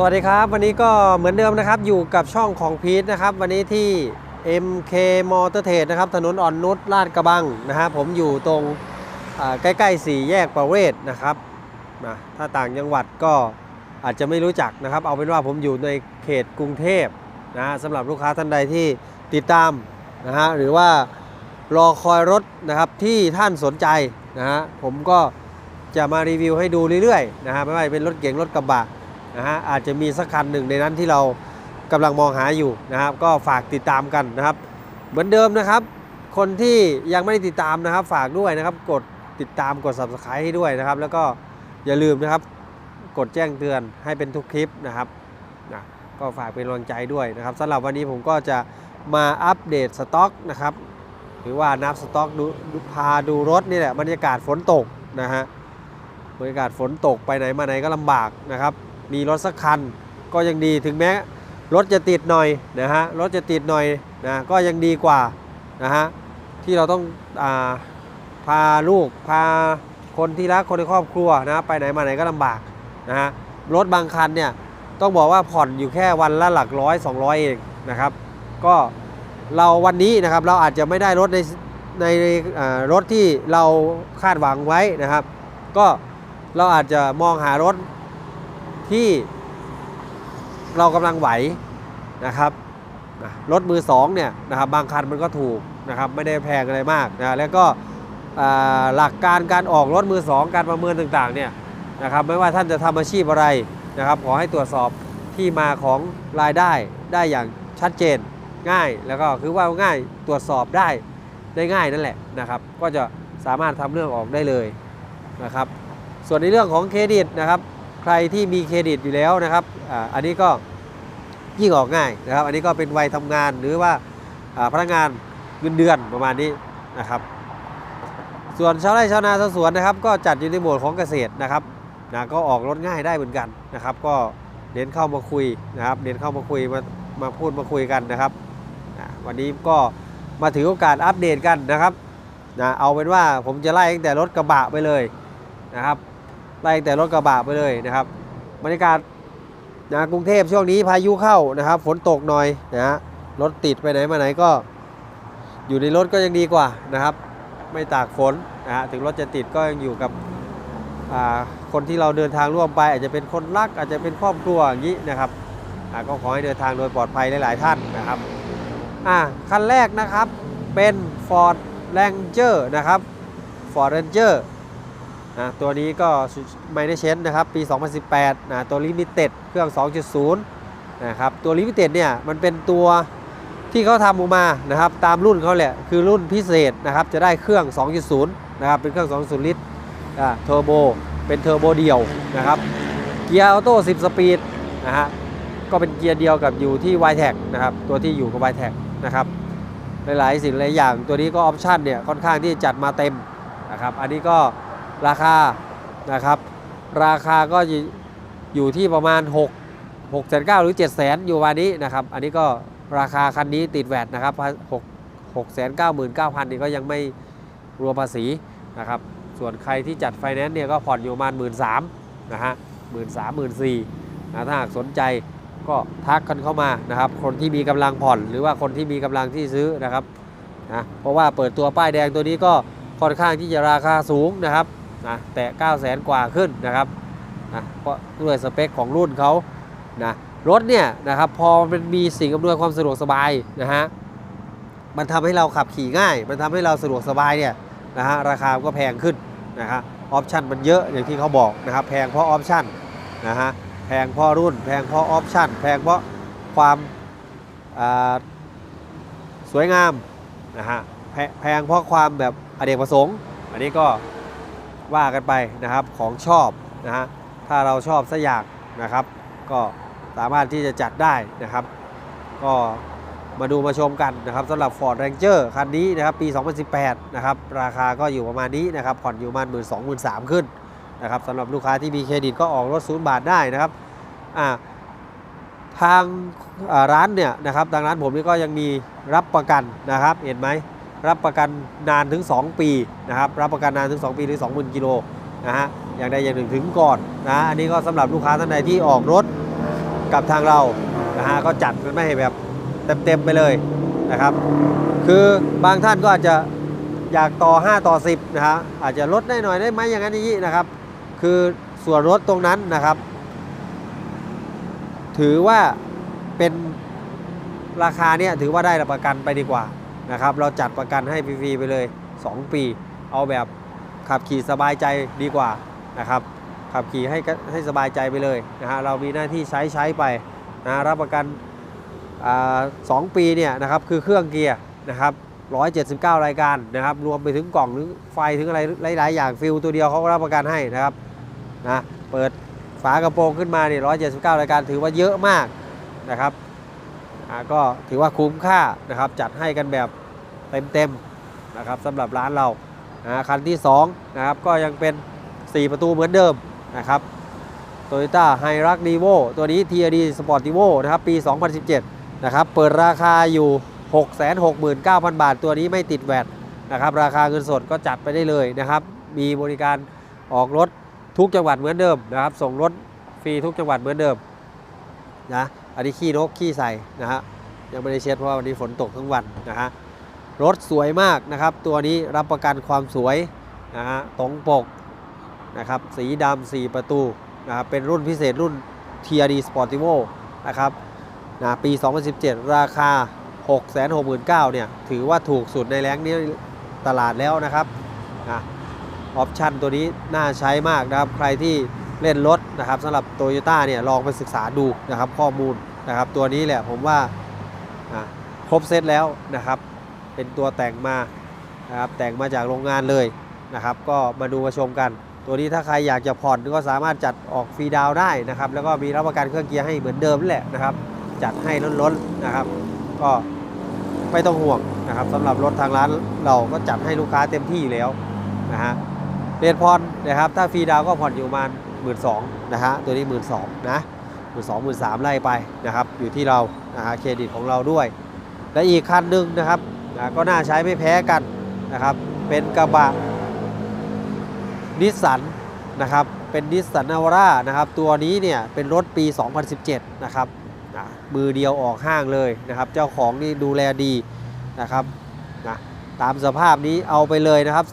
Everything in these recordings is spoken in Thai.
สวัสดีครับ วันนี้ก็เหมือนเดิมนะครับ อยู่กับช่องของพีทนะครับ วันนี้ที่ MK Motor Trade นะครับ ถนนอ่อนนุชลาดกระบังนะฮะผมอยู่ตรงใกล้ๆสี่แยกประเวศนะครับนะถ้าต่างจังหวัดก็อาจจะไม่รู้จักนะครับ เอาเป็นว่าผมอยู่ในเขตกรุงเทพนะฮะสำหรับลูกค้าท่านใดที่ติดตามนะฮะหรือว่ารอคอยรถนะครับที่ท่านสนใจนะฮะผมก็จะมารีวิวให้ดูเรื่อยๆนะฮะไม่ว่าจะเป็นรถเก๋งรถกระบะ นะฮะอาจจะมีสักคันหนึ่งในนั้นที่เรากำลังมองหาอยู่นะครับ ก็ฝากติดตามกันนะครับ เหมือนเดิมนะครับ คนที่ยังไม่ได้ติดตามนะครับ ฝากด้วยนะครับ กดติดตามกด subscribe ให้ด้วยนะครับ แล้วก็อย่าลืมนะครับ กดแจ้งเตือนให้เป็นทุกคลิปนะครับนะก็ฝากเป็นกำลังใจด้วยนะครับสำหรับวันนี้ผมก็จะมาอัปเดตสต็อกนะครับ หรือว่านับสต็อกดูดูพาดูรถนี่แหละบรรยากาศฝนตกนะฮะบรรยากาศฝนตกไปไหนมาไหนก็ลำบากนะครับ มีรถสักคันก็ยังดีถึงแม้รถจะติดหน่อยนะฮะรถจะติดหน่อยนะก็ยังดีกว่านะฮะที่เราต้องอาพาลูกพาคนที่รักคนในครอบครัวนะไปไหนมาไหนก็ลำบากนะฮะรถบางคันเนี่ยต้องบอกว่าผ่อนอยู่แค่วันละหลักร้อย 200 เองนะครับ ก็เราวันนี้นะครับเราอาจจะไม่ได้รถในในรถที่เราคาดหวังไว้นะครับ ก็เราอาจจะมองหารถ ที่เรากำลังไหวนะครับรถมือสองเนี่ยนะครับบางคันมันก็ถูกนะครับไม่ได้แพงอะไรมากนะแล้วก็หลักการการออกรถมือสองการประเมินต่างๆเนี่ยนะครับไม่ว่าท่านจะทำอาชีพอะไรนะครับขอให้ตรวจสอบที่มาของรายได้ได้อย่างชัดเจนง่ายแล้วก็คือว่าง่ายตรวจสอบได้ได้ง่ายนั่นแหละนะครับก็จะสามารถทำเรื่องออกได้เลยนะครับส่วนในเรื่องของเครดิตนะครับ ใครที่มีเครดิตอยู่แล้วนะครับออันนี้ก็ยิ่งออกง่ายนะครับ อันนี้ก็เป็นวัยทำงานหรือว่าพนักงานเงินเดือนประมาณนี้นะครับ ส่วนชาวไร่ชาวนาชาวสวนนะครับ ก็จัดอยู่ในโหมดของเกษตรนะครับนะก็ออกรถง่ายได้เหมือนกันนะครับ ก็เน้นเข้ามาคุยนะครับ เน้นเข้ามาคุยมามาพูดมาคุยกันนะครับอ่าวันนี้ก็มาถือโอกาสอัปเดตกันนะครับนะเอาเป็นว่าผมจะไล่ตั้งแต่รถกระบะไปเลยนะครับ ไล่แต่รถกระบะไปเลยนะครับบรรยากาศนะกรุงเทพช่วงนี้พายุเข้านะครับ ฝนตกหน่อยนะฮะรถติดไปไหนมาไหนก็ อยู่ในรถก็ยังดีกว่านะครับ ไม่ตากฝนนะฮะถึงรถจะติดก็ยังอยู่กับคนที่เราเดินทางร่วมไป อาจจะเป็นคนรักอาจจะเป็นครอบครัวอย่างนี้นะครับก็ขอให้เดินทางโดยปลอดภัยหลาย ๆ ท่านนะครับคันแรกนะครับเป็น Ford Ranger นะครับ Ford Ranger นะตัวนี้ก็ไม่ได้เช็นนะครับ ปี 2018นะตัวลิมิเต็ดเครื่อง 2.0 นะครับ ตัวลิมิเต็ดเนี่ย มันเป็นตัวที่เขาทำออกมานะครับ ตามรุ่นเขาแหละ คือรุ่นพิเศษนะครับ จะได้เครื่อง 2.0 นะครับ เป็นเครื่อง 2.0 ลิตรอ่าเทอร์โบ เป็นเทอร์โบเดียวนะครับ เกียร์ออโต้ 10 สปีดนะฮะ ก็เป็นเกียร์เดียวกับอยู่ที่ y t e c นะครับ ตัวที่อยู่กับ y t e c นะครับ หลายๆสิ่งหลายอย่าง ตัวนี้ก็ออปชั่นเนี่ย ค่อนข้างที่จัดมาเต็มนะครับ อันนี้ก็ ราคานะครับ ราคาก็อยู่ที่ประมาณ 6 6 9 0 0หรือ7 0 0 0 0อยู่วันนี้นะครับ อันนี้ก็ราคาคันนี้ติดแวดนะครับ6 6 9 9 0 0 0นี่ก็ยังไม่รวมภาษีนะครับ ส่วนใครที่จัดไฟแนนซ์เนี่ยก็ผ่อนอยู่ประมาณ 1 3ื่นนะฮะหมื่นสามหมื่นสี่นะถ้าหากสนใจก็ทักกันเข้ามานะครับ คนที่มีกำลังผ่อนหรือว่าคนที่มีกำลังที่ซื้อนะครับนะเพราะว่าเปิดตัวป้ายแดงตัวนี้ก็ค่อนข้างที่จะราคาสูงนะครับ นะแต่9 0 0 0 0 0กว่าขึ้นนะครับนะเพราะด้วยสเปคของรุ่นเขานะรถเนี่ยนะครับพอมันมีสิ่งอำนวยความสะดวกสบายนะฮะมันทำให้เราขับขี่ง่าย มันทำให้เราสะดวกสบายเนี่ยนะฮะราคาก็แพงขึ้นนะฮะออปชันมันเยอะอย่างที่เขาบอกนะครับแพงเพราะออปชันนะฮะแพงเพราะรุ่น แพงเพราะออปชันแพงเพราะความสวยงามนะฮะแพแพงเพราะความแบบอเนกประสงค์ อันนี้ก็ ว่ากันไปนะครับของชอบนะฮะถ้าเราชอบสักอย่างนะครับ ก็สามารถที่จะจัดได้นะครับ ก็มาดูมาชมกันนะครับสำหรับ Ford Ranger คันนี้นะครับปี 2018 นะครับราคาก็อยู่ประมาณนี้นะครับผ่อนอยู่ประมาณ 1 2 0 0 0 3ขึ้นนะครับสำหรับลูกค้าที่มีเครดิตก็ออกรถศูนย์บาทได้นะครับอ่าทางร้านเนี่ยนะครับทางร้านผมนี่ก็ยังมีรับประกันนะครับ เห็นไหม รับประกันนานถึง 2 ปีนะครับรับประกันนานถึง 2 ปีหรือ 20,000กิโลนะฮะอย่างใดอย่างหนึ่งถึงก่อนนะอันนี้ก็สำหรับลูกค้าท่านใดที่ออกรถกับทางเรานะฮะก็จัดมันไม่ให้แบบเต็มๆไปเลยนะครับ คือบางท่านก็อาจจะอยากต่อ 5 ต่อ 10นะฮะอาจจะลดได้หน่อยได้ไหมอย่างนั้นอย่างนี้นะครับ คือส่วนลดตรงนั้นนะครับ ถือว่าเป็นราคาเนี่ยถือว่าได้รับประกันไปดีกว่า นะครับ เราจัดประกันให้ฟรีๆไปเลย 2 ปี เอาแบบขับขี่สบายใจดีกว่านะครับ ขับขี่ให้ให้สบายใจไปเลยนะฮะเรามีหน้าที่ใช้ใช้ไปนะรับประกันอ่าสองปีเนี่ยนะครับคือเครื่องเกียร์นะครับ179 รายการนะครับ รวมไปถึงกล่องถึงไฟถึงอะไรหลาย ๆ อย่างฟิลตัวเดียวเขาก็รับประกันให้นะครับนะเปิดฝากระโปรงขึ้นมาเนี่ย179 รายการถือว่าเยอะมากนะครับ ก็ถือว่าคุ้มค่านะครับจัดให้กันแบบเต็มๆนะครับสำหรับร้านเรานะคันที่2นะครับก็ยังเป็น 4 ประตูเหมือนเดิมนะครับ Toyota h i r u x n e v o ตัวนี้ TRD Sportivo นะครับปี 2017 นะครับเปิดราคาอยู่ 669,000 บาท ตัวนี้ไม่ติดแวดนะครับราคาเงินสดก็จัดไปได้เลยนะครับ มีบริการออกรถทุกจังหวัดเหมือนเดิมนะครับ ส่งรถฟรีทุกจังหวัดเหมือนเดิมนะ อันนี้ขี้นกขี้ใส่นะฮะยังไม่ได้เช็ดเพราะว่าวันนี้ฝนตกทั้งวันนะฮะรถสวยมากนะครับ ตัวนี้รับประกันความสวยนะฮะตรงปกนะครับสีดำ4ประตูนะครับเป็นรุ่นพิเศษรุ่น TRD Sportivo นะครับนะปี 2017 ราคา 669,000เนี่ยถือว่าถูกสุดในแรงนี้ตลาดแล้วนะครับนะออปชันตัวนี้น่าใช้มากนะครับ ใครที่ เล่นรถนะครับสำหรับ t o y ยต้าเนี่ยลองไปศึกษาดูนะครับข้อมูลนะครับตัวนี้แหละผมว่าครบเซตแล้วนะครับเป็นตัวแต่งมานะครับแต่งมาจากโรงงานเลยนะครับก็มาดูมาชมกัน ตัวนี้ถ้าใครอยากจะผ่อนก็สามารถจัดออกฟรีดาวได้นะครับแล้วก็มีรับประกันเครื่องเกียร์ให้เหมือนเดิมแหละนะครับจัดให้ล้นๆนะครับ ก็ไม่ต้องห่วงนะครับสำหรับรถทางร้านเราก็จัดให้ลูกค้าเต็มที่อยู่แล้วนะฮะเรียนผ่อนนะครับถ้าฟรีดาวก็ผ่อนอยู่ประมาณ หมื่นสองนะฮะตัวนี้หมื่นสองนะหมื่นสองหมื่นสามไล่ไปนะครับอยู่ที่เรานะฮะเครดิตของเราด้วย และอีกคันหนึ่งนะครับนะก็น่าใช้ไม่แพ้กันนะครับเป็นกระบะนิสสันนะครับเป็นนิสสันนาวาร่านะครับตัวนี้เนี่ยเป็นรถปี 2017 นะครับอะมือเดียวออกห้างเลยนะครับ เจ้าของนี่ดูแลดีนะครับนะตามสภาพนี้เอาไปเลยนะครับ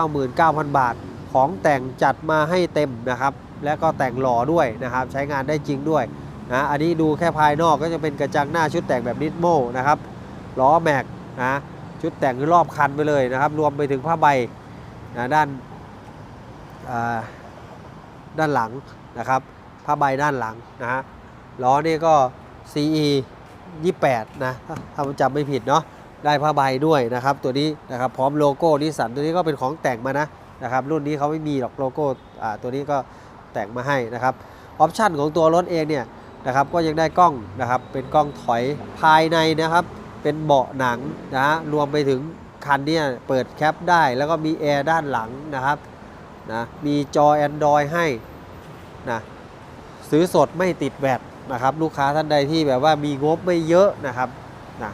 399,000 บาท ของแต่งจัดมาให้เต็มนะครับ และก็แต่งหล่อด้วยนะครับ ใช้งานได้จริงด้วยนะอันนี้ดูแค่ภายนอกก็จะเป็นกระจังหน้าชุดแต่งแบบนิดโมนะครับล้อแม็กนะชุดแต่งคือรอบคันไปเลยนะครับ รวมไปถึงผ้าใบนะด้านาด้านหลังนะครับผ้าใบด้านหลังนะฮะล้อนี่ก็ CE 28 นะถ้าจำไม่ผิดเนาะได้ผ้าใบด้วยนะครับ ตัวนี้นะครับพร้อมโลโก้นิสสันตัวนี้ก็เป็นของแต่งมานะ นะครับรุ่นนี้เขาไม่มีหรอกโลโก้ตัวนี้ก็แต่งมาให้นะครับออปชันของตัวรถเองเนี่ยนะครับก็ยังได้กล้องนะครับเป็นกล้องถอยภายในนะครับเป็นเบาะหนังนะฮะรวมไปถึงคันเนี่ยเปิดแคปได้แล้วก็มีแอร์ด้านหลังนะครับนะมีจอ Android ให้นะซื้อสดไม่ติดแวดนะครับลูกค้าท่านใดที่แบบว่ามีงบไม่เยอะนะครับนะ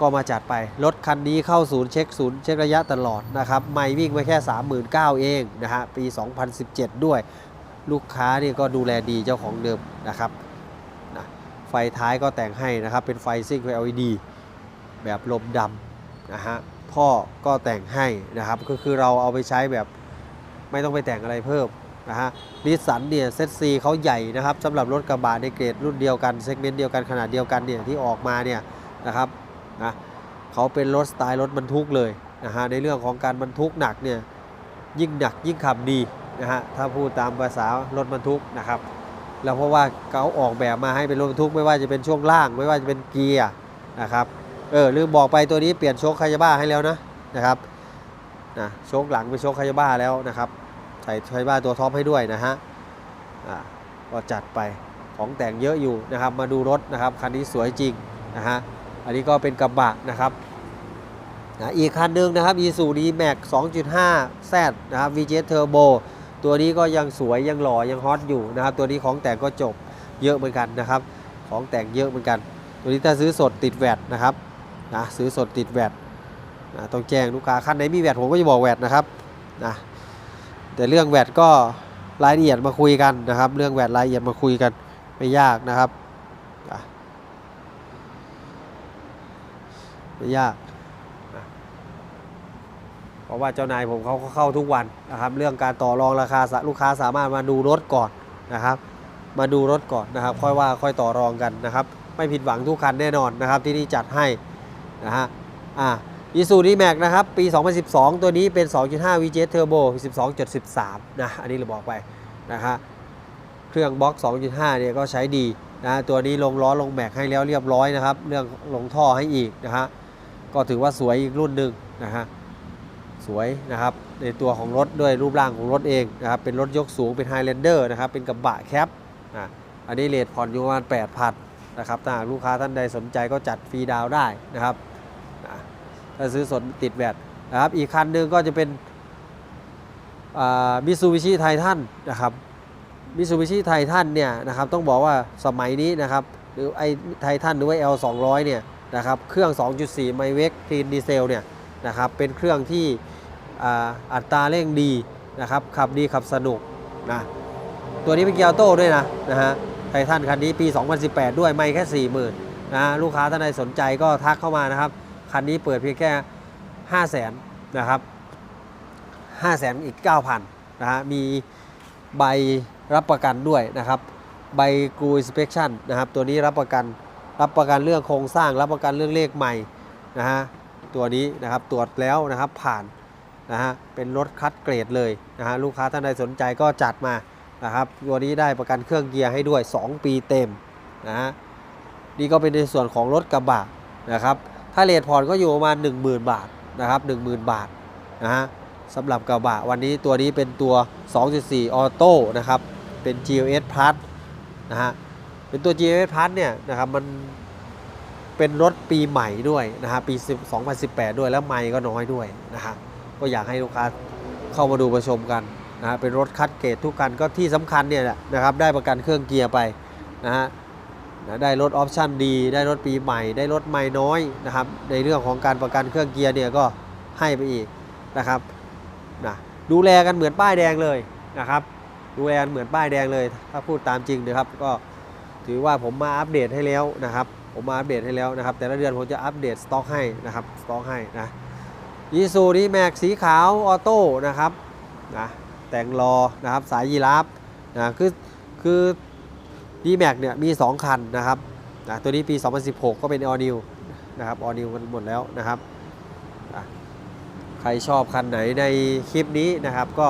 ก็มาจัดไป รถคันนี้เข้าศูนย์เช็คศูนย์เช็คระยะตลอดนะครับ ไม่วิ่งไปแค่ 39,000 เองนะฮะ ปี 2017 ด้วย ลูกค้านี่ก็ดูแลดีเจ้าของเดิมนะครับนะไฟท้ายก็แต่งให้นะครับ เป็นไฟซิ่งไฟ LED แบบลมดำนะฮะท่อก็แต่งให้นะครับ ก็คือเราเอาไปใช้แบบไม่ต้องไปแต่งอะไรเพิ่มนะฮะนิสสันเนี่ยเซตซีเขาใหญ่นะครับสำหรับรถกระบะในเกรดรุ่นเดียวกันเซกเมนต์เดียวกันขนาดเดียวกันเนี่ยที่ออกมาเนี่ยนะครับ นะเขาเป็นรถสไตล์รถบรรทุกเลยนะฮะในเรื่องของการบรรทุกหนักเนี่ยยิ่งหนักยิ่งขับดีนะฮะถ้าพูดตามภาษารถบรรทุกนะครับแล้วเพราะว่าเขาออกแบบมาให้เป็นรถบรรทุกไม่ว่าจะเป็นช่วงล่าง ไม่ว่าจะเป็นเกียร์นะครับเออลืมบอกไปตัวนี้เปลี่ยนโชคคายาบ้าให้แล้วนะนะครับนะโชคหลังเป็นโชคคายาบ้าแล้วนะครับใส่คายาบ้าตัวท็อปให้ด้วยนะฮะอ่าก็จัดไปของแต่งเยอะอยู่นะครับมาดูรถนะครับคันนี้สวยจริงนะฮะ อันนี้ก็เป็นกระบะนะครับนะอีกคันหนึ่งนะครับ i s u d Max 2.5 Z นะครับ VJ Turbo ตัวนี้ก็ยังสวยยังหล่อยังฮอตอยู่นะครับ ตัวนี้ของแต่งก็จบเยอะเหมือนกันนะครับ ของแต่งเยอะเหมือนกัน ตัวนี้ถ้าซื้อสดติดแวดนะครับนะซื้อสดติดแวดนะต้องแจ้งลูกค้าคันไหนมีแวดผมก็จะบอกแวดนะครับนะแต่เรื่องแวดก็รายละเอียดมาคุยกันนะครับ เรื่องแวดรายละเอียดมาคุยกันไไม่ยากนะครับอะ ไม่ยากนะเพราะว่าเจ้านายผมเขาก็เข้าทุกวันนะครับ เรื่องการต่อรองราคาสะลูกค้าสามารถมาดูรถก่อนนะครับ มาดูรถก่อนนะครับ ค่อยว่าค่อยต่อรองกันนะครับ ไม่ผิดหวังทุกคันแน่นอนนะครับ ที่นี่จัดให้นะฮะอะอีซูดีแม็กนะครับ ปี 2012 ตัวนี้เป็น 2.5 VJ Turbo 12.13 นะ อันนี้เราบอกไปนะครับเครื่องบล็อก 2.5 เนี่ยก็ใช้ดีนะตัวนี้ลงล้อลงแม็กให้แล้วเรียบร้อยนะครับ เรื่องลงท่อให้อีกนะฮะ ก็ถือว่าสวยอีกรุ่นหนึ่งนะฮะสวยนะครับในตัวของรถด้วยรูปร่างของรถเองนะครับเป็นรถยกสูงเป็นไฮแลนเดอร์นะครับเป็นกระบะแคปนะอันนี้เลทผ่อนอยู่ประมาณ8,000นะครับถ้าหากลูกค้าท่านใดสนใจก็จัดฟรีดาวได้นะครับถ้าซื้อสดติดแวดนะครับอีกคันหนึ่งก็จะเป็นมิซูบิชิไททันนะครับมิซูบิชิไททันเนี่ยนะครับต้องบอกว่าสมัยนี้นะครับหรือไอไททันหรือว่า L 2 0 0 เนี่ย นะครับเครื่อง 2.4 ไมเวกคลีนดีเซลเนี่ยนะครับเป็นเครื่องที่อัตราเร่งดีนะครับขับดีขับสนุกนะตัวนี้เป็นเกียร์โต้ด้วยนะนะฮะไททันคันนี้ปี 2018 ด้วยไม่แค่ 40,000นะฮะลูกค้าท่านใดสนใจก็ทักเข้ามานะครับ คันนี้เปิดเพียงแค่ 5 0 0 0 0นนะครับ5 0 0 0 0 0อีก 9,000นะฮะมีใบรับประกันด้วยนะครับใบกรูอินสเป t ชั่นนะครับตัวนี้รับประกัน รับประกันเรื่องโครงสร้าง รับประกันเรื่องเลขใหม่นะฮะตัวนี้นะครับตรวจแล้วนะครับผ่านนะฮะเป็นรถคัดเกรดเลยนะฮะลูกค้าท่านใดสนใจก็จัดมานะครับตัวนี้ได้ประกันเครื่องเกียร์ให้ด้วย 2 ปีเต็มนะฮะนี่ก็เป็นในส่วนของรถกระบะนะครับถ้าเลทผ่อนก็อยู่ประมาณ 10,000 บาทนะครับ10,000 บาทนะฮะสำหรับกระบะวันนี้ตัวนี้เป็นตัว 2.4 ออโต้นะครับเป็น GLS Plus นะฮะ เป็นตัว GLS Plus เนี่ยนะครับมันเป็นรถปีใหม่ด้วยนะฮะปี 2018 ด้วยแล้วไม่ก็น้อยด้วยนะฮะก็อยากให้ลูกค้าเข้ามาดูประชมกันนะฮะเป็นรถคัดเกรดทุกคันก็ที่สำคัญเนี่ยนะครับได้ประกันเครื่องเกียร์ไปนะฮะนะได้รถออปชั่นดี ได้รถปีใหม่ ได้รถไม่น้อยนะครับในเรื่องของการประกันเครื่องเกียร์เนี่ยก็ให้ไปอีกนะครับนะดูแลกันเหมือนป้ายแดงเลยนะครับดูแลกันเหมือนป้ายแดงเลย ถ้าพูดตามจริงนะครับก็ ถือว่าผมมาอัปเดตให้แล้วนะครับ ผมมาอัปเดตให้แล้วนะครับ แต่ละเดือนผมจะอัปเดตสต็อกให้นะครับสต็อกให้นะยีซูดีแม็กสีขาวออโต้นะครับนะแต่งรอนะครับสายยีราฟนะคือคือ d m a x เนี่ยมี 2 คันนะครับนะตัวนี้ปี 2016 ก็เป็น All New นะครับ All New กันหมดแล้วนะครับอะใครชอบคันไหนในคลิปนี้นะครับก็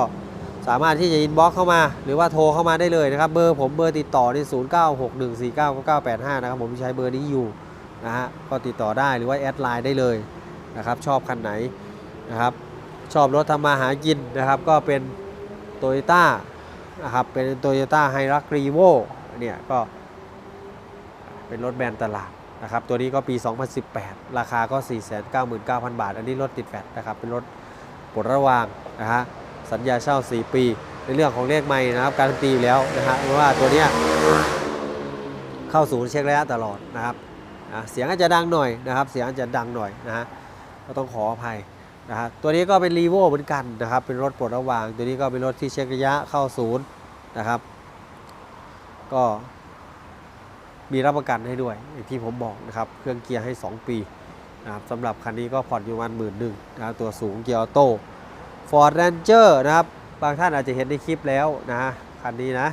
สามารถที่จะอินบ็อกเข้ามา หรือว่าโทรเข้ามาได้เลยนะครับ เบอร์ผมเบอร์ติดต่อใน0961499985 นะครับ ผมใช้เบอร์นี้อยู่นะฮะก็ติดต่อได้หรือว่าแอดไลน์ได้เลยนะครับ ชอบคันไหนนะครับชอบรถทำมาหากินนะครับ ก็เป็นโตโยต้านะครับเป็นโตโยต้าไฮรักรีโวเนี่ยก็เป็นรถแบรนด์ตลาดนะครับ ตัวนี้ก็ปี 2018 ราคาก็ 499,000 บาท อันนี้รถติดแฟตนะครับ เป็นรถปลดระวางนะฮะ สัญญาเช่า 4 ปี ในเรื่องของเลขไม่นะครับการันตีอยู่แล้วนะฮะเพราะว่าตัวเนี้ยเข้าศูนย์เช็คระยะตลอดนะครับเสียงอาจจะดังหน่อยนะครับ เสียงอาจจะดังหน่อยนะฮะก็ต้องขออภัยนะฮะตัวนี้ก็เป็นรีโวเหมือนกันนะครับ เป็นรถปลดระวาง ตัวนี้ก็เป็นรถที่เช็คระยะเข้าศูนย์นะครับ ก็มีรับประกันให้ด้วยอย่างที่ผมบอกนะครับ เครื่องเกียร์ให้ 2 ปีนะครับสำหรับคันนี้ก็ผ่อนอยู่ประมาณหมื่นหนึ่งนะครับตัวสูงเกียร์ออโต้ Ford Ranger นะครับ บางท่านอาจจะเห็นในคลิปแล้วนะฮะคันนี้นะ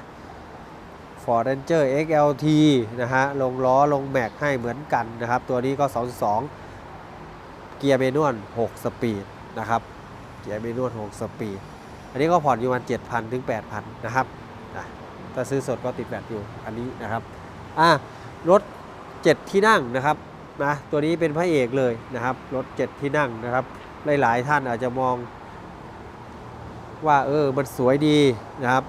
Ford Ranger XLT นะฮะ ลงล้อลงแม็กให้เหมือนกันนะครับ ตัวนี้ก็ 2.2 เกียร์เมนวล6สปีดนะครับ เกียร์เมนวล6สปีด อันนี้ก็ผ่อนอยู่ประมาณ7,000 ถึง 8,000 นะครับนะถ้าซื้อสดก็ติดแบตอยู่อันนี้นะครับ อะรถ 7 ที่นั่งนะครับนะตัวนี้เป็นพระเอกเลยนะครับ รถ 7 ที่นั่งนะครับ หลาย ๆ ท่านอาจจะมอง ว่าเออมันสวยดีนะครับ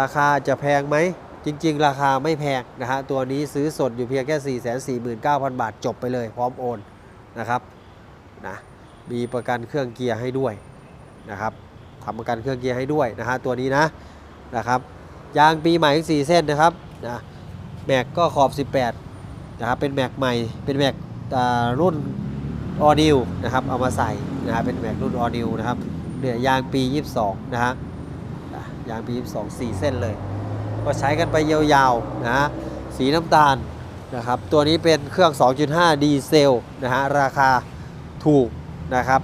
ราคาจะแพงไหม จริง ๆ ราคาไม่แพงนะฮะตัวนี้ซื้อสดอยู่เพียงแค่ 449,000 บาทจบไปเลย พร้อมโอนนะครับนะมีประกันเครื่องเกียร์ให้ด้วยนะครับทำประกันเครื่องเกียร์ให้ด้วยนะฮะตัวนี้นะนะครับยางปีใหม่ทั้ง4เส้นนะครับนะแม็กก็ขอบ 18นะครับเป็นแม็กใหม่เป็นแม็กรุ่นออนิวนะครับเอามาใส่นะครับเป็นแม็กรุ่นออนิวนะครับ เนี่ยยางปี 22 นะฮะยางปี 22 4 เส้นเลย ก็ใช้กันไปยาวๆนะฮะสีน้ำตาลนะครับตัวนี้เป็นเครื่อง 2.5 ดีเซลนะฮะราคาถูกนะครับ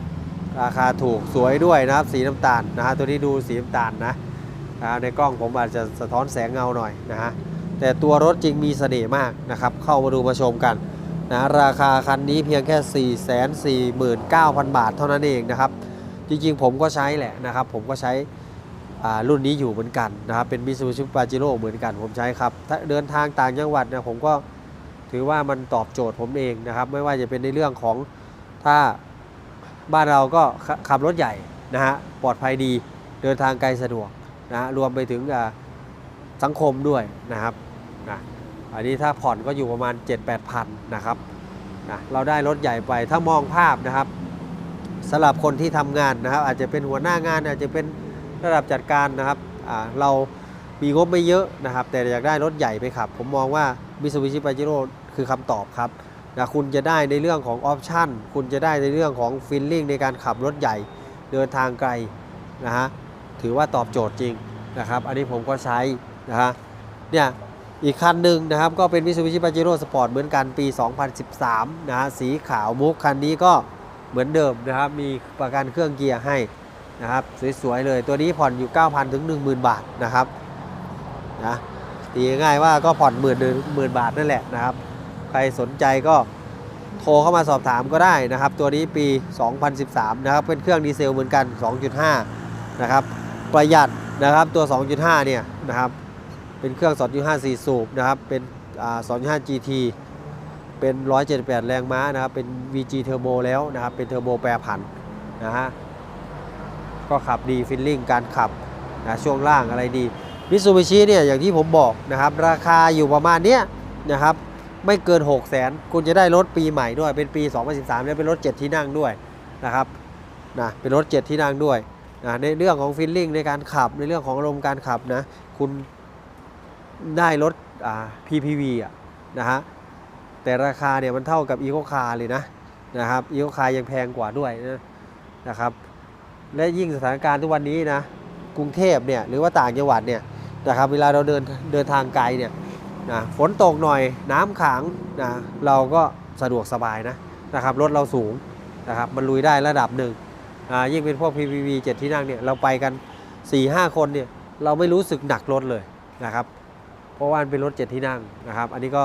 ราคาถูกสวยด้วยนะครับสีน้ำตาลนะฮะตัวนี้ดูสีน้ำตาลนะนะฮะในกล้องผมอาจจะสะท้อนแสงเงาหน่อยนะฮะแต่ตัวรถจริงมีเสน่ห์มากนะครับเข้ามาดูมาชมกันนะราคาคันนี้เพียงแค่ 449,000 บาทเท่านั้นเองนะครับ จริงๆ ผมก็ใช้แหละนะครับ ผมก็ใช้รุ่นนี้อยู่เหมือนกันนะครับเป็น Mitsubishi Pajero เหมือนกันผมใช้ครับถ้าเดินทางต่างจังหวัดเนี่ยผมก็ถือว่ามันตอบโจทย์ผมเองนะครับ ไม่ว่าจะเป็นในเรื่องของถ้าบ้านเราก็ขับรถใหญ่นะฮะปลอดภัยดีเดินทางไกลสะดวกนะรวมไปถึงสังคมด้วยนะครับนะอันนี้ถ้าผ่อนก็อยู่ประมาณ 7-8พันนะครับนะเราได้รถใหญ่ไปถ้ามองภาพนะครับ สำหรับคนที่ทำงานนะครับ อาจจะเป็นหัวหน้างานอาจจะเป็นระดับจัดการนะครับเรามีงบไม่เยอะนะครับ แต่อยากได้รถใหญ่ไปขับ ผมมองว่า Mitsubishi Pajero คือคำตอบครับนะคุณจะได้ในเรื่องของออปชันคุณจะได้ในเรื่องของฟีลลิ่งในการขับรถใหญ่เดินทางไกลนะฮะถือว่าตอบโจทย์จริงนะครับ อันนี้ผมก็ใช้นะฮะเนี่ยอีกคันหนึ่งนะครับ ก็เป็น Mitsubishi Pajero Sport เหมือนกันปี 2013 นะฮะสีขาวมุกคันนี้ก็ เหมือนเดิมนะครับ มีประกันเครื่องเกียร์ให้นะครับ สวยๆเลยตัวนี้ผ่อนอยู่ 9,000 ถึง 10,000 บาทนะครับนะตีง่ายว่าก็ผ่อนหมื่นหมื่นบาทนั่นแหละนะครับ ใครสนใจก็โทรเข้ามาสอบถามก็ได้นะครับ ตัวนี้ปี 2013 นะครับ เป็นเครื่องดีเซลเหมือนกัน 2.5 นะครับ ประหยัดนะครับตัว 2.5 เนี่ยนะครับ เป็นเครื่อง 2.5 4 สูบนะครับ เป็นอ่า2.5 GT เป็น 178 แรงม้านะครับ เป็น VG Turbo แล้วนะครับ เป็นเทอร์โบแปรผันนะฮะ ก็ขับดีฟิลลิ่งการขับนะช่วงล่างอะไรดีมิซูบิชิเนี่ยอย่างที่ผมบอกนะครับ ราคาอยู่ประมาณเนี้ยนะครับ ไม่เกิน 6 0 0 0 0 0 คุณจะได้รถปีใหม่ด้วย เป็นปี 2013แล้วเป็นรถ 7 ที่นั่งด้วยนะครับนะเป็นรถ 7 ที่นั่งด้วยนะในเรื่องของฟิลลิ่งในการขับในเรื่องของอารมณ์การขับนะ คุณได้รถ PPV อะนะฮะ แต่ราคาเนี่ยมันเท่ากับอีโคคาร์เลยนะนะครับอีโคคาร์ยังแพงกว่าด้วยนะนะครับ และยิ่งสถานการณ์ทุกวันนี้นะกรุงเทพเนี่ยหรือว่าต่างจังหวัดเนี่ยนะครับเวลาเราเดินเดินทางไกลเนี่ยนะฝนตกหน่อยน้ำขังนะเราก็สะดวกสบายนะนะครับรถเราสูงนะครับมันลุยได้ระดับหนึ่งอ่ายิ่งเป็นพวก PPV 7 ที่นั่งเนี่ยเราไปกัน 4-5 คนเนี่ยเราไม่รู้สึกหนักรถเลยนะครับเพราะว่ามันเป็นรถ 7 ที่นั่งนะครับ อันนี้ก็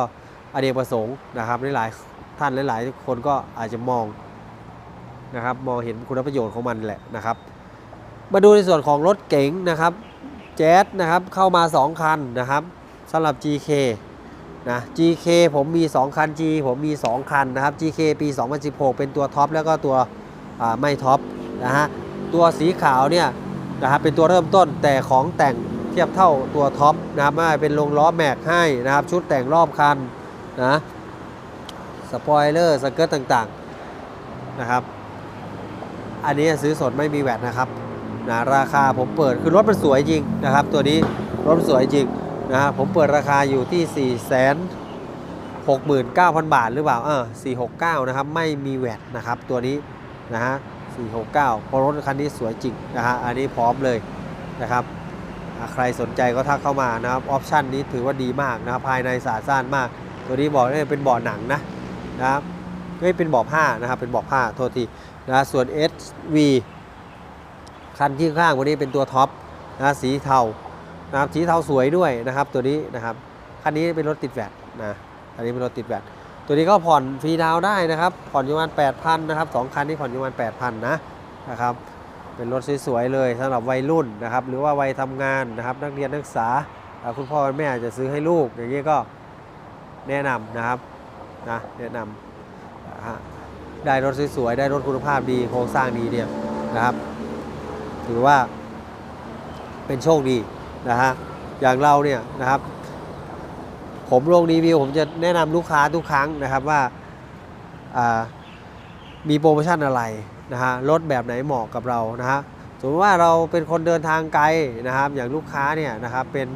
อเนกประสงค์นะครับหลายๆท่านหลายๆ คนก็อาจจะมองนะครับมองเห็นคุณประโยชน์ของมันแหละนะครับ มาดูในส่วนของรถเก๋งนะครับแจ๊สนะครับเข้ามา 2 คันนะครับสำหรับ GK นะ GK ผมมี 2 คัน G ผมมี 2 คันนะครับ GK ปี 2016 เป็นตัวท็อปแล้วก็ตัวไม่ท็อปนะฮะตัวสีขาวเนี่ยนะครับเป็นตัวเริ่มต้นแต่ของแต่งเทียบเท่าตัวท็อปนะครับไม่เป็นลงล้อแม็กให้นะครับชุดแต่งรอบคัน นะสปอยเลอร์สเกิร์ตต่างๆนะครับ อันนี้ซื้อสดไม่มีแวตนะครับนะราคาผมเปิดคือรถมันสวยจริงนะครับ ตัวนี้รถมันสวยจริงนะฮะผมเปิดราคาอยู่ที่4 6 9 0 0 0บาทหรือเปล่าเออ469นะครับไม่มีแวตนะครับตัวนี้นะฮะ469เพราะรถคันนี้สวยจริงนะฮะอันนี้พร้อมเลยนะครับใครสนใจก็ทักเข้ามานะครับออปชันนี้ถือว่าดีมากนะครับภายในสะอาดซ่านมาก ตัวนี้บอกเลยเป็นบาะหนังนะนะครับไม่เป็นบาะผ้านะครับเป็นบาะผ้าโทษทีนะส่วน SV คันที่ข้างวันนี้เป็นตัวท็อปนะสีเทานะครับสีเทาสวยด้วยนะครับ ตัวนี้นะครับคันนี้เป็นรถติดแวตนะคันนี้เป็นรถติดแวตตัวนี้ก็ผ่อนฟรีดาวได้นะครับผ่อนอยู่ประมาณ8,000นะครับสองคันนี้ผ่อนอยู่ประมาณ8,000นะนะครับเป็นรถสวยๆเลยสำหรับวัยรุ่นนะครับหรือว่าวัยทำงานนะครับนักเรียนนักศึกษาอ่าคุณพ่อคุณแม่อาจจะซื้อให้ลูกอย่างนี้ก็ แนะนำนะครับนะแนะนำได้รถสวยๆได้รถคุณภาพดีโครงสร้างดีเนี่ยนะครับ ถือว่าเป็นโชคดีนะฮะอย่างเราเนี่ยนะครับ ผมลงรีวิวผมจะแนะนำลูกค้าทุกครั้งนะครับว่ามีโปรโมชั่นอะไรนะฮะรถแบบไหนเหมาะกับเรานะฮะสมมติว่าเราเป็นคนเดินทางไกลนะครับ อย่างลูกค้าเนี่ยนะครับเป็น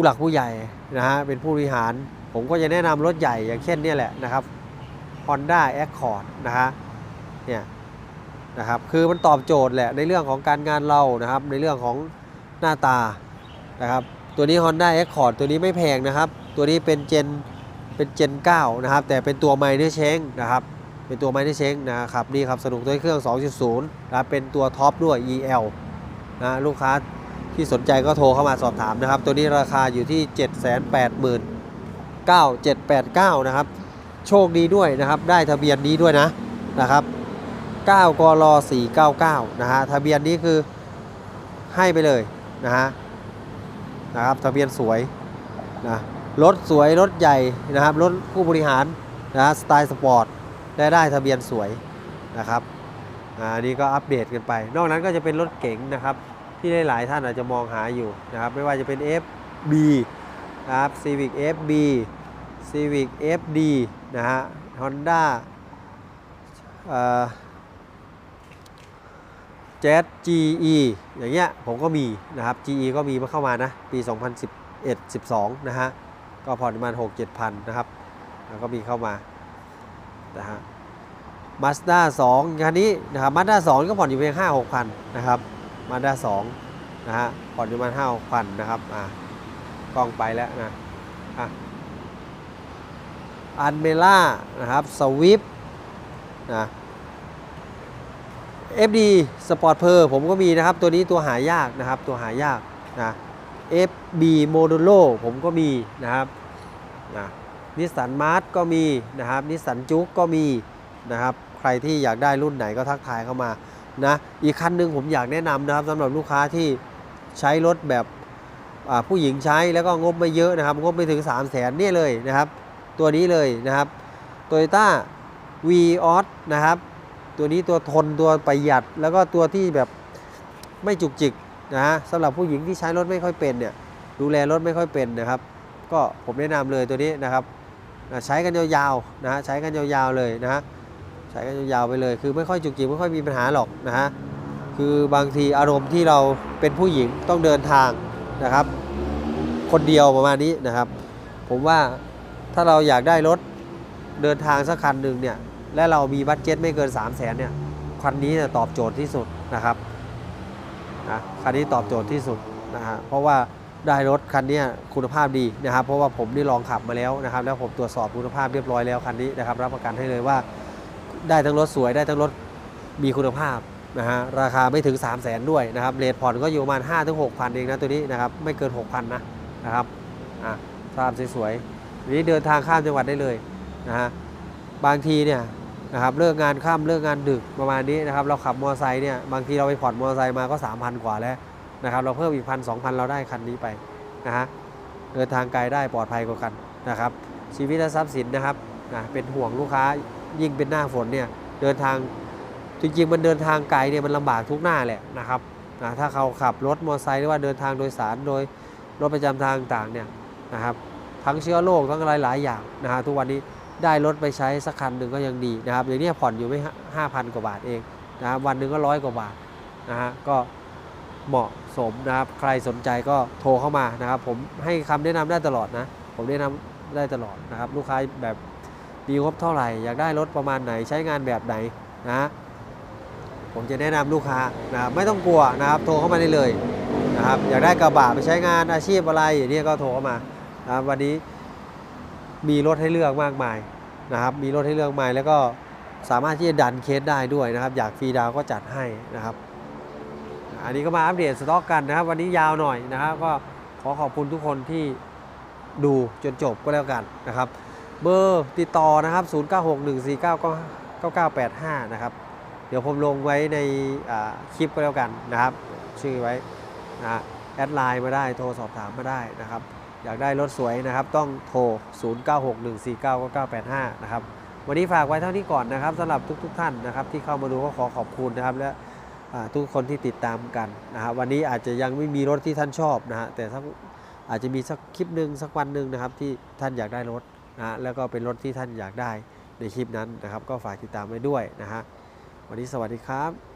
ผู้หลักผู้ใหญ่นะฮะเป็นผู้บริหาร ผมก็จะแนะนำรถใหญ่อย่างเช่นเนี่ยแหละนะครับ Honda Accord นะฮะเนี่ยนะครับคือมันตอบโจทย์แหละในเรื่องของการงานเรานะครับ ในเรื่องของหน้าตานะครับตัวนี้ Honda Accord ตัวนี้ไม่แพงนะครับ ตัวนี้เป็นเจนเป็นเจน9นะครับ แต่เป็นตัวไมเนอร์เชงนะครับ เป็นตัวไมเนอร์เชงนะครับนี่ครับสนุกด้วยเครื่อง 2.0นะเป็นตัวท็อปด้วย EL นะลูกค้า ที่สนใจก็โทรเข้ามาสอบถามนะครับ ตัวนี้ราคาอยู่ที่ 789,789 นะครับ โชคดีด้วยนะครับ ได้ทะเบียนนี้ด้วยนะนะครับ 9 กร499 นะฮะ ทะเบียนนี้คือให้ไปเลยนะฮะ นะครับ ทะเบียนสวยนะ รถสวย รถใหญ่นะครับ รถผู้บริหารนะฮะสไตล์สปอร์ต ได้ได้ทะเบียนสวยนะครับ อ่าอันนี้ก็อัปเดตกันไป นอกนั้นก็จะเป็นรถเก๋งนะครับ ที่หลายๆท่านอาจจะมองหาอยู่นะครับ ไม่ว่าจะเป็น FB นะครับ Civic FB Civic FD นะฮะ Honda เอ่อ Jazz GE อย่างเงี้ยผมก็มีนะครับ GE ก็มีมาเข้ามานะ ปี 2011 12 นะฮะ ก็ผ่อนประมาณ 6 7พันนะครับ แล้วก็มีเข้ามานะฮะ Mazda 2คันนี้นะครับ Mazda 2ก็ผ่อนอยู่เพียง5 6พันนะครับ Mazda 2นะฮะผ่อนอยู่มาณ5 6พันนะครับอ่ากล้องไปแล้วนะอะอันเมล่านะครับสวิฟนะ FD Sport p e r ผมก็มีนะครับ ตัวนี้ตัวหายากนะครับ ตัวหายากนะ FB Modulo ผมก็มีนะครับนะนิสสันมาร์ทก็มีนะครับนิสสันจุกก็มีนะครับ ใครที่อยากได้รุ่นไหนก็ทักทายเข้ามา นะอีกคันหนึ่งผมอยากแนะนำนะครับสำหรับลูกค้าที่ใช้รถแบบผู้หญิงใช้แล้วก็งบไม่เยอะนะครับ งบไม่ถึง 3 0 0แสนเนี่ยเลยนะครับ ตัวนี้เลยนะครับ Toyota v o s นะครับ ตัวนี้ตัวทนตัวประหยัด แล้วก็ตัวที่แบบไม่จุกจิกนะฮะสำหรับผู้หญิงที่ใช้รถไม่ค่อยเป็นเนี่ยดูแลรถไม่ค่อยเป็นนะครับ ก็ผมแนะนำเลยตัวนี้นะครับใช้กันยาวๆนะฮะใช้กันยาวๆเลยนะฮะ ใช้กันยาวไปเลย คือไม่ค่อยจุกจิกไม่ค่อยมีปัญหาหรอกนะฮะคือบางทีอารมณ์ที่เราเป็นผู้หญิงต้องเดินทางนะครับ คนเดียวประมาณนี้นะครับ ผมว่าถ้าเราอยากได้รถเดินทางสักคันหนึ่งเนี่ยและเรามีบัตเจ็ตไม่เกิน 3 0 0แสนเนี่ยคันนี้จะตอบโจทย์ที่สุดนะครับนะคันนี้ตอบโจทย์ที่สุดนะฮะเพราะว่าได้รถคันนี้คุณภาพดีนะครับ เพราะว่าผมได้ลองขับมาแล้วนะครับ แล้วผมตรวจสอบคุณภาพเรียบร้อยแล้วคันนี้นะครับ รับประกันให้เลยว่า ได้ทั้งรถสวยได้ทั้งรถมีคุณภาพนะฮะราคาไม่ถึง 3 0 0แสนด้วยนะครับเรทผ่อนก็อยู่ประมาณ5ถึง6พันเองนะตัวนี้นะครับไม่เกิน 6,000 นะนะครับอะภาพสวยๆนี้เดินทางข้ามจังหวัดได้เลยนะฮะบางทีเนี่ยนะครับเลิกงานค่ำเลิกงานดึกประมาณนี้นะครับเราขับมอเตอร์ไซค์เนี่ยบางทีเราไปผ่อนมอเตอร์ไซค์มาก็ 3,000 กว่าแล้วนะครับเราเพิ่มอีกพันสองพันเราได้คันนี้ไปนะฮะเดินทางไกลได้ปลอดภัยกว่ากันนะครับชีวิตและทรัพย์สินนะครับนะเป็นห่วงลูกค้า ยิ่งเป็นหน้าฝนเนี่ยเดินทางจริงๆมันเดินทางไกลเนี่ยมันลำบากทุกหน้าแหละนะครับนะถ้าเขาขับรถมอเตอร์ไซค์หรือว่าเดินทางโดยสารโดยรถประจำทางต่างเนี่ยนะครับทั้งเชื้อโรคทั้งอะไรหลายอย่างนะฮะทุกวันนี้ได้รถไปใช้สักคันหนึ่งก็ยังดีนะครับอย่างนี้ผ่อนอยู่ไม่ห้าพันกว่าบาทเองนะครับวันหนึ่งก็ร้อยกว่าบาทนะฮะก็เหมาะสมนะครับใครสนใจก็โทรเข้ามานะครับ ผมให้คำแนะนำได้ตลอดนะ ผมแนะนำได้ตลอดนะครับ ลูกค้าแบบ มีงบเท่าไหร่ อยากได้รถประมาณไหนใช้งานแบบไหนนะผมจะแนะนำลูกค้านะไม่ต้องกลัวนะครับโทรเข้ามาได้เลยนะครับอยากได้กระบะไปใช้งานอาชีพอะไรอย่างนี้ก็โทรเข้ามานะครับวันนี้มีรถให้เลือกมากมายนะครับมีรถให้เลือกมากมายแล้วก็สามารถที่จะดันเคสได้ด้วยนะครับ อยากฟรีดาวก็จัดให้นะครับ อันนี้ก็มาอัปเดตสต็อกกันนะครับ วันนี้ยาวหน่อยนะครับ ก็ขอขอบคุณทุกคนที่ดูจนจบก็แล้วกันนะครับ เบอร์ติดต่อนะครับ 0961499985 นะครับ เดี๋ยวผมลงไว้ในคลิปก็แล้วกันนะครับ ชื่อไว้นะแอดไลน์มาได้โทรสอบถามมาได้นะครับ อยากได้รถสวยนะครับ ต้องโทร 0961499985 นะครับ วันนี้ฝากไว้เท่านี้ก่อนนะครับสำหรับทุก ๆทท่านนะครับ ที่เข้ามาดูก็ขอขอบคุณนะครับ และทุกคนที่ติดตามกันนะครับวันนี้อาจจะยังไม่มีรถที่ท่านชอบนะฮะแต่สักอาจจะมีสักคลิปหนึ่งสักวันหนึ่งนะครับที่ท่านอยากได้รถ นะแล้วก็เป็นรถที่ท่านอยากได้ในคลิปนั้นนะครับ ก็ฝากติดตามไว้ด้วยนะฮะวันนี้สวัสดีครับ